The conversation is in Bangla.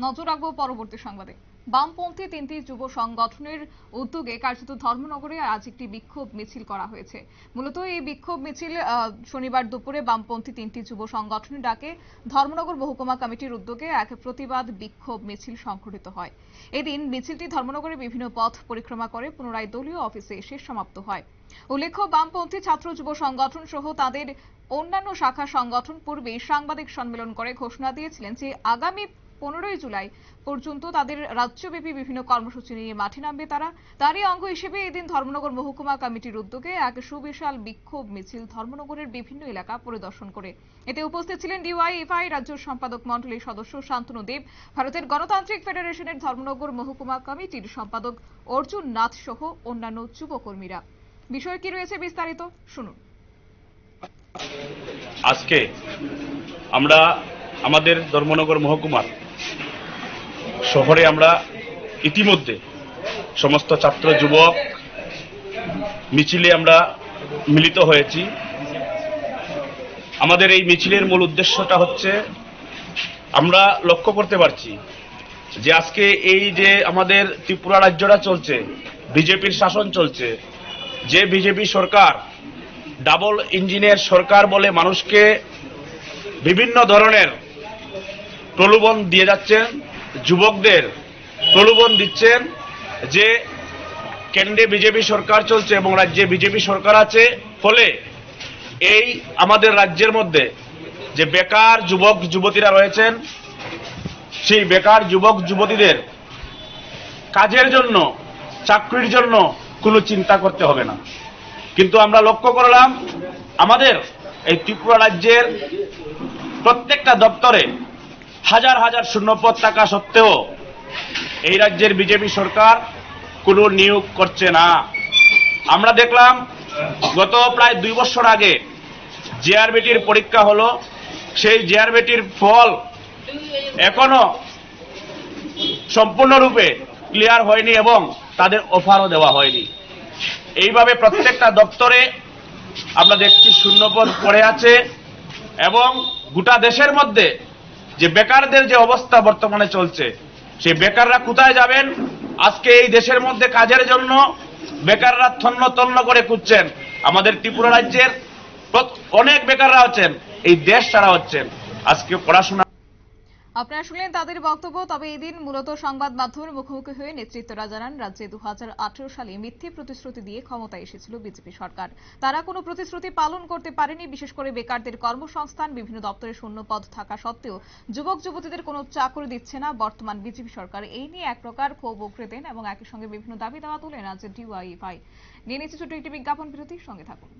নজর রাখব পরবর্তী সংবাদে। বামপন্থী তিনটি যুব সংগঠনের উদ্যোগে কার্যত ধর্মনগরে আজ একটি বিক্ষোভ মিছিল করা হয়েছে। মূলত এই বিক্ষোভ মিছিল শনিবার দুপুরে বামপন্থী তিনটি যুব সংগঠনের ডাকে ধর্মনগর মহকুমা কমিটির উদ্যোগে এক প্রতিবাদ বিক্ষোভ মিছিল সংঘটিত হয়। এদিন মিছিলটি ধর্মনগরের বিভিন্ন পথ পরিক্রমা করে, পুনরায় দলীয় অফিসে এসে সমাপ্ত হয়। উল্লেখ্য, বামপন্থী ছাত্র যুব সংগঠন সহ তাদের অন্যান্য শাখা সংগঠন পূর্বেই সাংবাদিক সম্মেলন করে ঘোষণা দিয়েছিলেন যে, আগামী পনেরোই জুলাই পর্যন্ত তাদের রাজ্যব্যাপী বিভিন্ন কর্মসূচি নিয়ে মাঠে নামবে তারা। তারই অঙ্গ হিসেবে এদিন ধর্মনগর মহকুমা কমিটির উদ্যোগে এক সুবিশাল বিক্ষোভ মিছিল ধর্মনগরের বিভিন্ন এলাকা পরিদর্শন করে। এতে উপস্থিত ছিলেন ডিওয়াইএফআই রাজ্য সম্পাদক মণ্ডলীর সদস্য শান্তনু দেব, ভারতের গণতান্ত্রিক ফেডারেশনের ধর্মনগর মহকুমা কমিটির সম্পাদক অর্জুন নাথ সহ অন্যান্য যুবকর্মীরা। বিষয় কি রয়েছে বিস্তারিত? শুনুন। আজকে আমরা আমাদের ধর্মনগর মহকুমার শহরে আমরা ইতিমধ্যে সমস্ত ছাত্র, যুবক মিছিলে আমরা মিলিত হয়েছি। আমাদের এই মিছিলের মূল উদ্দেশ্যটা হচ্ছে আমরা লক্ষ্য করতে পারছি যে আজকে এই যে আমাদের ত্রিপুরা রাজ্যটা চলছে, বিজেপির শাসন চলছে, যে বিজেপি সরকার ডাবল ইঞ্জিনের সরকার বলে মানুষকে বিভিন্ন ধরনের প্রলোভন দিয়ে যাচ্ছেন, যুবকদের প্রলোভন দিচ্ছেন যে কেন্দ্রে বিজেপি সরকার চলছে এবং রাজ্যে বিজেপি সরকার আছে, ফলে এই আমাদের রাজ্যের মধ্যে যে বেকার যুবক, যুবতীরা রয়েছেন, সেই বেকার যুবক, যুবতীদের কাজের জন্য, চাকরির জন্য কোনো চিন্তা করতে হবে না। কিন্তু আমরা লক্ষ্য করলাম, আমাদের এই ত্রিপুরা রাজ্যের প্রত্যেকটা দপ্তরে হাজার হাজার শূন্যপদ থাকা সত্ত্বেও এই রাজ্যের বিজেপি সরকার কোনো নিয়োগ করছে না। আমরা দেখলাম গত প্রায় দুই বছর আগে জেআরবিটির পরীক্ষা হলো, সেই জেআরবিটির ফল এখনও সম্পূর্ণরূপে ক্লিয়ার হয়নি এবং তাদের অফারও দেওয়া হয়নি। এইভাবে প্রত্যেকটা দপ্তরে আমরা দেখছি শূন্যপদ পড়ে আছে এবং গোটা দেশের মধ্যে যে বেকারদের যে অবস্থা বর্তমানে চলছে, সেই বেকাররা কোথায় যাবেন? আজকে এই দেশের মধ্যে কাজের জন্য বেকাররা থন্ন তন্ন করে খুঁজছেন। আমাদের ত্রিপুরা রাজ্যের অনেক বেকাররা হচ্ছেন এই দেশ ছাড়া হচ্ছেন। আজকে পড়াশোনা আপনারা শুনলেন তাদের বক্তব্য, তবে এদিন মূলত সংবাদ মাধ্যমের মুখোমুখি হয়ে নেতৃত্বরা জানান, রাজ্যে দু হাজার আঠেরো সালে মিথ্যে প্রতিশ্রুতি দিয়ে ক্ষমতায় এসেছিল বিজেপি সরকার। তারা কোনো প্রতিশ্রুতি পালন করতে পারেনি, বিশেষ করে বেকারদের কর্মসংস্থান, বিভিন্ন দপ্তরে শূন্য পদ থাকা সত্ত্বেও যুবক যুবতীদের কোনো চাকরি দিচ্ছে না। বর্তমান বিজেপি সরকার এই নিয়ে এক প্রকার ক্ষোভ উগরে দেন এবং একই সঙ্গে বিভিন্ন দাবি দাওয়া তোলেন রাজ্যের ডিওয়াইফাই নিয়ে নিচ্ছে ছোট্ট একটি বিজ্ঞাপন, বিরতির সঙ্গে থাকুন।